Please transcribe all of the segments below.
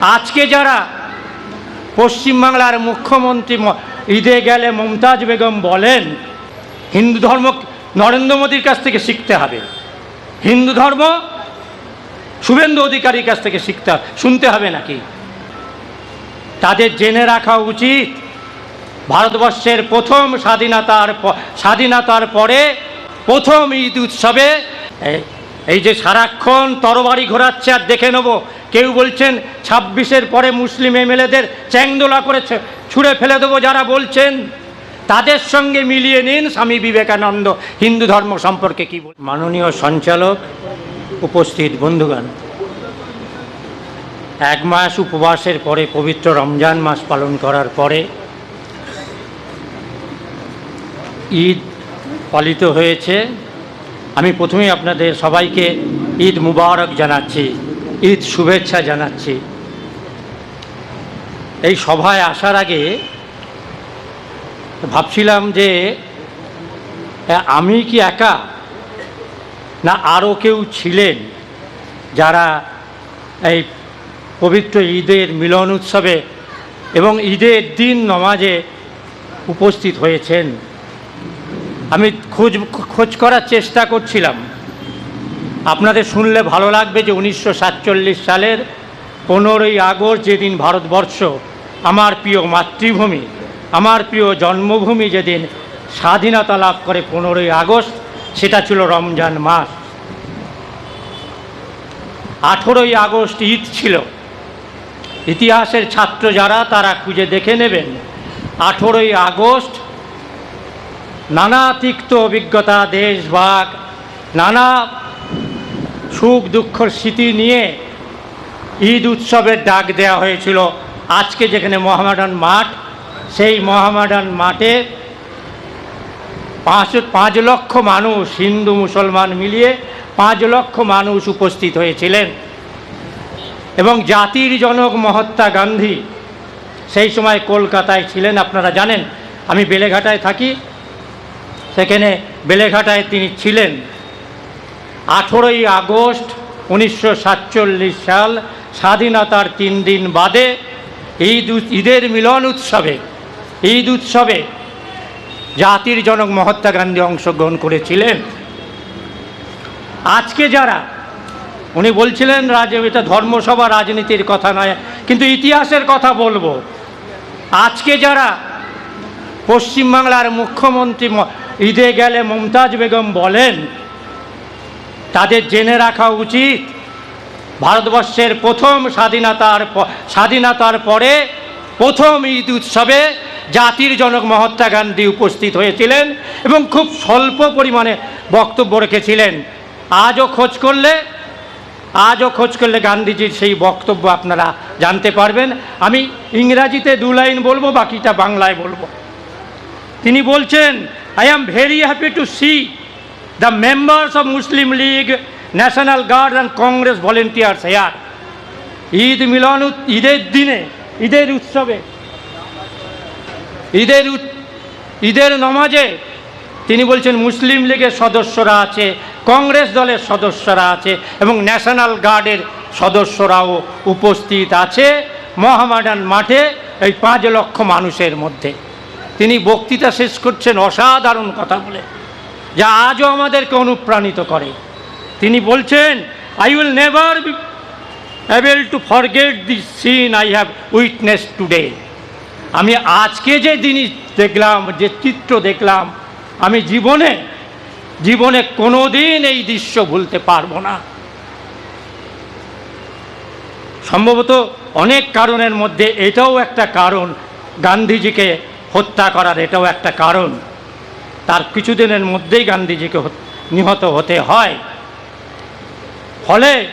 আজকে যারা পশ্চিমবাংলার মুখ্যমন্ত্রী ঈদে গেলে মমতাজ বেগম বলেন, হিন্দু ধর্ম নরেন্দ্র মোদীর কাছ থেকে শিখতে হবে। হিন্দু ধর্ম শুভেন্দু অধিকারীর কাছ থেকে শিখতে শুনতে হবে নাকি? তাদের জেনে রাখা উচিত, ভারতবর্ষের প্রথম স্বাধীনতার স্বাধীনতার পরে প্রথম ঈদ উৎসবে এই- যে সারাক্ষণ তরবারি ঘোরাচ্ছে আর দেখে নেব, কেউ বলছেন ছাব্বিশের পরে মুসলিম এমএলএদের চ্যাংদোলা করেছে, ছুঁড়ে ফেলে দেবো যারা বলছেন। তাদের সঙ্গে মিলিয়ে নিন স্বামী বিবেকানন্দ, হিন্দু ধর্ম সম্পর্কে কি বল মাননীয় সঞ্চালক, উপস্থিত বন্ধুগণ, এক মাস উপবাসের পরে পবিত্র রমজান মাস পালন করার পরে ঈদ পালিত হয়েছে। আমি প্রথমেই আপনাদের সবাইকে ঈদ মুবারক জানাচ্ছি, ঈদ শুভেচ্ছা জানাচ্ছি। এই সভায় আসার আগে ভাবছিলাম যে আমি কি একা? না আরও কেউ ছিলেন যারা এই পবিত্র ঈদের মিলন উৎসবে এবং ঈদের দিন নমাজে উপস্থিত হয়েছেন? আমি খোঁজ খোঁজ করার চেষ্টা করছিলাম। আপনাদের শুনলে ভালো লাগবে যে উনিশশো সাতচল্লিশ সালের পনেরোই আগস্ট যেদিন ভারতবর্ষ, আমার প্রিয় মাতৃভূমি, আমার প্রিয় জন্মভূমি যেদিন স্বাধীনতা লাভ করে পনেরোই আগস্ট, সেটা ছিল রমজান মাস। আঠেরোই আগস্ট ঈদ ছিল। ইতিহাসের ছাত্র যারা, তারা খুঁজে দেখে নেবেন, আঠেরোই আগস্ট নানা তিক্ত অভিজ্ঞতা দেশভাগ নানা সুখ দুঃখর স্মৃতি নিয়ে ঈদ উৎসবের ডাক দেওয়া হয়েছিল। আজকে যেখানে মহামেডান মাঠ, সেই মহামেডান মাঠে পাঁচ পাঁচ লক্ষ মানুষ, হিন্দু, মুসলমান মিলিয়ে পাঁচ লক্ষ মানুষ উপস্থিত হয়েছিলেন। এবং জাতির জনক মহাত্মা গান্ধী সেই সময় কলকাতায় ছিলেন, আপনারা জানেন। আমি বেলেঘাটায় থাকি সেখানে বেলেঘাটায় তিনি ছিলেন। আঠেরোই আগস্ট উনিশশো সাতচল্লিশ সাল, স্বাধীনতার তিন দিন বাদে ঈদ ঈদের মিলন উৎসবে, ঈদ উৎসবে জাতির জনক মহাত্মা গান্ধী অংশগ্রহণ করেছিলেন। আজকে যারা, উনি বলছিলেন রাজ, এটা ধর্মসভা রাজনীতির কথা নয়, কিন্তু ইতিহাসের কথা বলব। আজকে যারা পশ্চিমবাংলার মুখ্যমন্ত্রী ঈদে গেলে মমতাজ বেগম বলেন, তাদের জেনে রাখা উচিত, ভারতবর্ষের প্রথম স্বাধীনতার স্বাধীনতার পরে প্রথম ঈদ উৎসবে জাতির জনক মহাত্মা গান্ধী উপস্থিত হয়েছিলেন এবং খুব স্বল্প পরিমাণে বক্তব্য রেখেছিলেন। আজও খোঁজ করলে, আজও খোঁজ করলে গান্ধীজির সেই বক্তব্য আপনারা জানতে পারবেন। আমি ইংরাজিতে দু লাইন বলব, বাকিটা বাংলায় বলব। তিনি বলছেন I am very happy to see the members of Muslim League National Guard and Congress volunteers here Eid মিলন ঈদের দিনে ঈদের উৎসবে ঈদের ঈদের নমাজে তিনি বলছেন মুসলিম লীগের সদস্যরা আছে কংগ্রেস দলের সদস্যরা আছে এবং ন্যাশনাল গার্ডের সদস্যরাও উপস্থিত আছে মহামাডান মাঠে এই পাঁচ লক্ষ মানুষের মধ্যে তিনি বক্তৃতা শেষ করছেন অসাধারণ কথা বলে, যা আজও আমাদেরকে অনুপ্রাণিত করে। তিনি বলছেন I will never be able to forget the scene I have witness today আমি আজকে যে জিনিস দেখলাম, যে চিত্র দেখলাম, আমি জীবনে জীবনে কোনো দিন এই দৃশ্য ভুলতে পারব না। সম্ভবত অনেক কারণের মধ্যে এটাও একটা কারণ গান্ধীজিকে হত্যা করার এটাও একটা কারণ। তার কিছুদিনের মধ্যেই গান্ধীজিকে নিহত হতে হয়। ফলে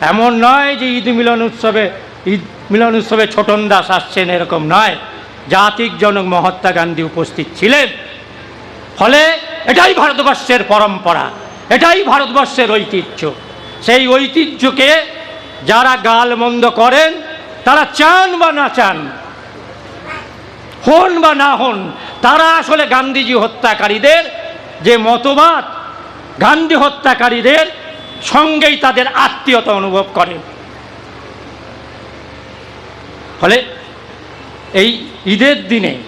এমন নয় যে ঈদ মিলন উৎসবে, ঈদ মিলন উৎসবে ছোটন দাস আসছেন এরকম নয়। জাতিক জনক মহাত্মা গান্ধী উপস্থিত ছিলেন। ফলে এটাই ভারতবর্ষের পরম্পরা, এটাই ভারতবর্ষের ঐতিহ্য। সেই ঐতিহ্যকে যারা গালমন্দ করেন, তারা চান বা না চান হন বা না হন, তারা আসলে গান্ধীজি হত্যাকারীদের যে মতবাদ, গান্ধী হত্যাকারীদের সঙ্গেই তাদের আত্মীয়তা অনুভব করেন ফলে এই ঈদের দিনে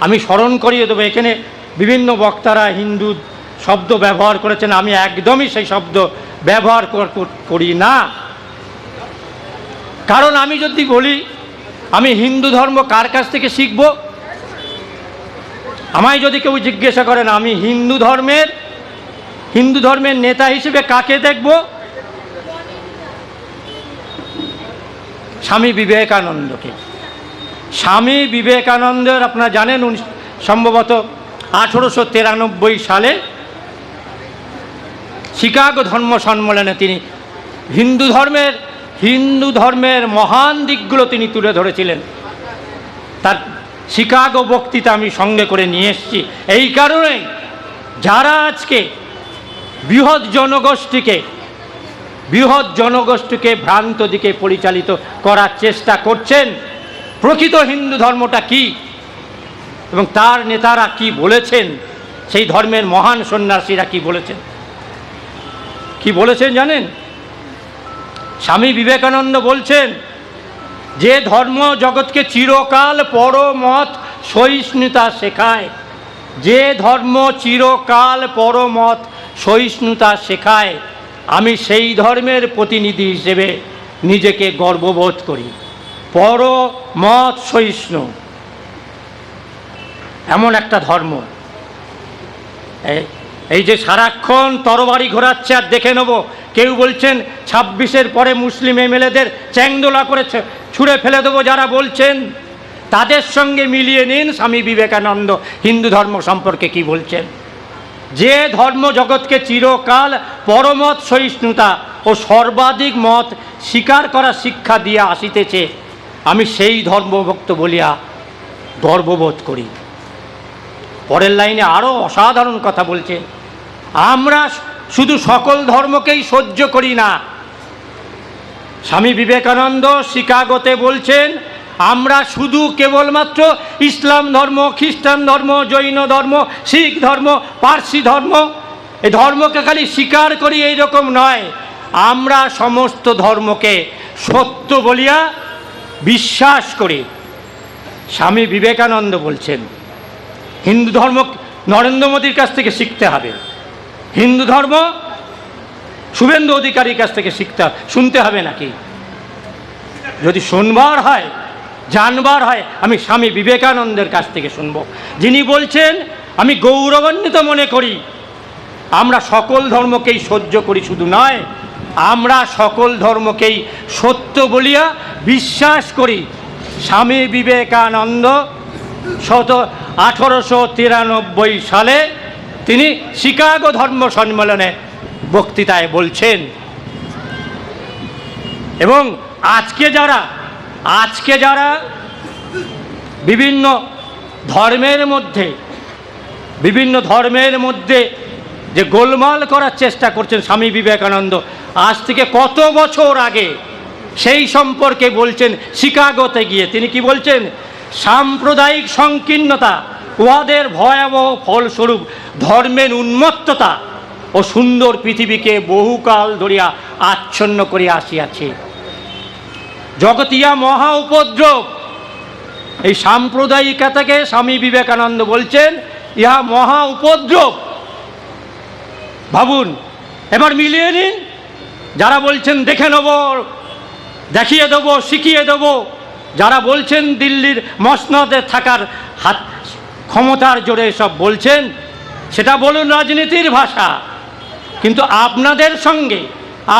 আমি স্মরণ করিয়ে দেবো, এখানে বিভিন্ন বক্তারা হিন্দু শব্দ ব্যবহার করেছেন, আমি একদমই সেই শব্দ ব্যবহার কর- কর- করি না। কারণ আমি যদি বলি আমি হিন্দু ধর্ম কার কাছ থেকে শিখব? আমায় যদি কেউ জিজ্ঞাসা করেন আমি হিন্দু ধর্মের হিন্দু ধর্মের নেতা হিসেবে কাকে দেখব? স্বামী বিবেকানন্দকে। স্বামী বিবেকানন্দের আপনারা জানেন উনি সম্ভবত আঠেরোশো তিরানব্বই সালে শিকাগো ধর্ম সম্মেলনে তিনি হিন্দু ধর্মের হিন্দু ধর্মের মহান দিকগুলো তিনি তুলে ধরেছিলেন। তার শিকাগো বক্তৃতা আমি সঙ্গে করে নিয়ে এসেছি। এই কারণে যারা আজকে বৃহৎ জনগোষ্ঠীকে বৃহৎ জনগোষ্ঠীকে ভ্রান্ত দিকে পরিচালিত করার চেষ্টা করছেন, প্রকৃত হিন্দু ধর্মটা কি এবং তার নেতারা কি বলেছেন, সেই ধর্মের মহান সন্ন্যাসীরা কি বলেছেন? কি বলেছেন জানেন? স্বামী বিবেকানন্দ বলছেন, যে ধর্ম জগৎকে চিরকাল পরমত সহিষ্ণুতা শেখায়, যে ধর্ম চিরকাল পরমত সহিষ্ণুতা শেখায়, আমি সেই ধর্মের প্রতিনিধি হিসেবে নিজেকে গর্ববোধ করি। পরমত সহিষ্ণু এমন একটা ধর্ম। এই যে সারাক্ষণ তরবারি ঘোরাচ্ছে আর দেখে নেব কেউ বলছেন ছাব্বিশের পরে মুসলিম এমএলএদের চ্যাংদোলা করে ছ- ছুঁড়ে ফেলে দেবো যারা বলছেন। তাদের সঙ্গে মিলিয়ে নিন স্বামী বিবেকানন্দ, হিন্দু ধর্ম সম্পর্কে কি বলছেন? যে ধর্ম জগৎকে চিরকাল পরমত সহিষ্ণুতা ও সর্বাধিক মত স্বীকার করা শিক্ষা দিয়া আসিতেছে, আমি সেই ধর্মভক্ত বলিয়া গর্ববোধ করি। পরের লাইনে আরও অসাধারণ কথা বলছে, আমরা শুধু সকল ধর্মকেই সহ্য করি না। স্বামী বিবেকানন্দ শিকাগোতে বলছেন, আমরা শুধু কেবলমাত্র ইসলাম ধর্ম, খ্রিস্টান ধর্ম, জৈন ধর্ম, শিখ ধর্ম, পার্সি ধর্ম এই ধর্মকে খালি স্বীকার করি এই রকম নয়। আমরা সমস্ত ধর্মকে সত্য বলিয়া বিশ্বাস করি। স্বামী বিবেকানন্দ বলছেন, হিন্দু ধর্ম নরেন্দ্র মোদীর কাছ থেকে শিখতে হবে। হিন্দু ধর্ম, শুভেন্দু অধিকারীর কাছ থেকে শিখতে শুনতে হবে নাকি? যদি শুনবার হয়, জানবার হয়, আমি স্বামী বিবেকানন্দের কাছ থেকে শুনব। যিনি বলছেন, আমি গৌরবান্বিত মনে করি, আমরা সকল ধর্মকেই সহ্য করি শুধু নয়, আমরা সকল ধর্মকেই সত্য বলিয়া বিশ্বাস করি। স্বামী বিবেকানন্দ শত, আঠারোশো সালে তিনি শিকাগো ধর্ম সম্মেলনে বক্তৃতায় বলছেন। এবং আজকে যারা আজকে যারা বিভিন্ন ধর্মের মধ্যে, বিভিন্ন ধর্মের মধ্যে যে গোলমাল করার চেষ্টা করছেন স্বামী বিবেকানন্দ, আজ থেকে কত বছর আগে সেই সম্পর্কে বলছেন শিকাগোতে গিয়ে। তিনি কি বলছেন? সাম্প্রদায়িক সংকীর্ণতা উহাদের ভয়াবহ ফলস্বরূপ ধর্মের উন্মত্ততা ও সুন্দর পৃথিবীকে বহুকাল ধরিয়া আচ্ছন্ন করিয়া আসিয়াছে। জগতিয়া মহা উপদ্রব। এই সাম্প্রদায়িকতাকে স্বামী বিবেকানন্দ বলছেন, ইহা মহা উপদ্রব। ভাবুন, এবার মিলিয়ে নিন। যারা বলছেন, দেখে নেব, দেখিয়ে দেবো, শিখিয়ে দেবো, যারা বলছেন, দিল্লির মসনদে থাকার হাত ক্ষমতার জোরে সব বলছেন, সেটা বলুন রাজনীতির ভাষা। কিন্তু আপনাদের সঙ্গে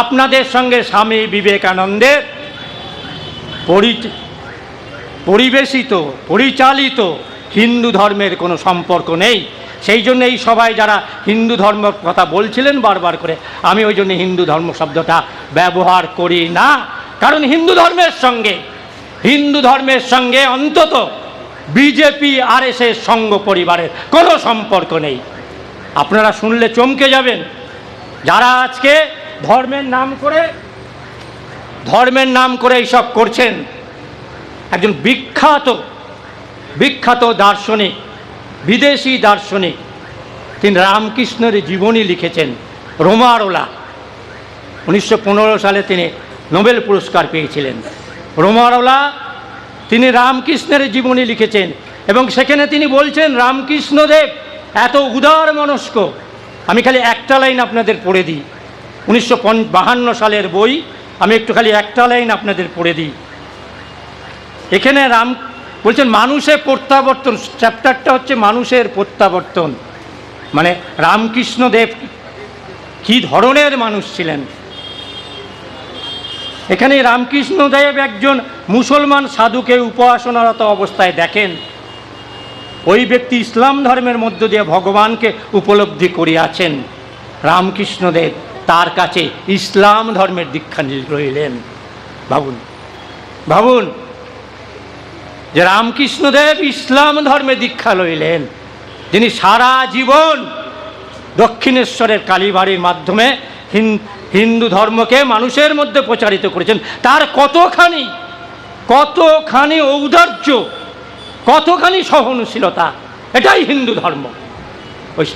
আপনাদের সঙ্গে স্বামী বিবেকানন্দের পরি পরিবেশিত, পরিচালিত হিন্দু ধর্মের কোনো সম্পর্ক নেই। সেই জন্য এই সবাই যারা হিন্দু ধর্মের কথা বলছিলেন বারবার করে, আমি ওই জন্য হিন্দু ধর্ম শব্দটা ব্যবহার করি না। কারণ হিন্দু ধর্মের সঙ্গে, হিন্দু ধর্মের সঙ্গে অন্তত বিজেপি আর এস সঙ্গ পরিবারের কোনো সম্পর্ক নেই। আপনারা শুনলে চমকে যাবেন। যারা আজকে ধর্মের নাম করে, ধর্মের নাম করে এইসব করছেন, একজন বিখ্যাত বিখ্যাত দার্শনিক, বিদেশি দার্শনিক, তিনি রামকৃষ্ণের জীবনী লিখেছেন, রোমারোলা। উনিশশো পনেরো সালে তিনি নোবেল পুরস্কার পেয়েছিলেন। রোমারওলা তিনি রামকৃষ্ণের জীবনী লিখেছেন এবং সেখানে তিনি বলছেন, রামকৃষ্ণদেব, এত উদার মনস্ক। আমি খালি একটা লাইন আপনাদের পড়ে দিই। উনিশশো বাহান্ন সালের বই, আমি একটু খালি একটা লাইন আপনাদের পড়ে দিই। এখানে রাম বলছেন, মানুষের প্রত্যাবর্তন, চ্যাপ্টারটা হচ্ছে মানুষের প্রত্যাবর্তন। মানে রামকৃষ্ণদেব কি ধরনের মানুষ ছিলেন? এখানে রামকৃষ্ণদেব একজন মুসলমান সাধুকে উপাসনারত অবস্থায় দেখেন। ওই ব্যক্তি ইসলাম ধর্মের মধ্য দিয়ে ভগবানকে উপলব্ধি করিয়াছেন। রামকৃষ্ণদেব তার কাছে ইসলাম ধর্মের দীক্ষা রইলেন। ভাবুন ভাবুন যে রামকৃষ্ণদেব ইসলাম ধর্মে দীক্ষা লইলেন। যিনি সারা জীবন দক্ষিণেশ্বরের কালীবাড়ির মাধ্যমে হিন্দু ধর্মকে মানুষের মধ্যে প্রচারিত করেছেন। তার কতখানি কতখানি ঔদার্য, কতখানি সহনশীলতা, এটাই হিন্দু ধর্ম। ওই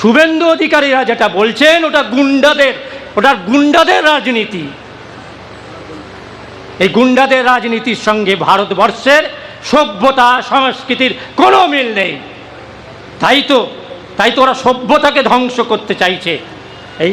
শুভেন্দু অধিকারীরা যেটা বলছেন, ওটা গুন্ডাদের ওটা গুন্ডাদের রাজনীতি। এই গুন্ডাদের রাজনীতির সঙ্গে ভারতবর্ষের সভ্যতা, সংস্কৃতির কোনো মিল নেই। তাই তো তাই তো ওরা সভ্যতাকে ধ্বংস করতে চাইছে। এই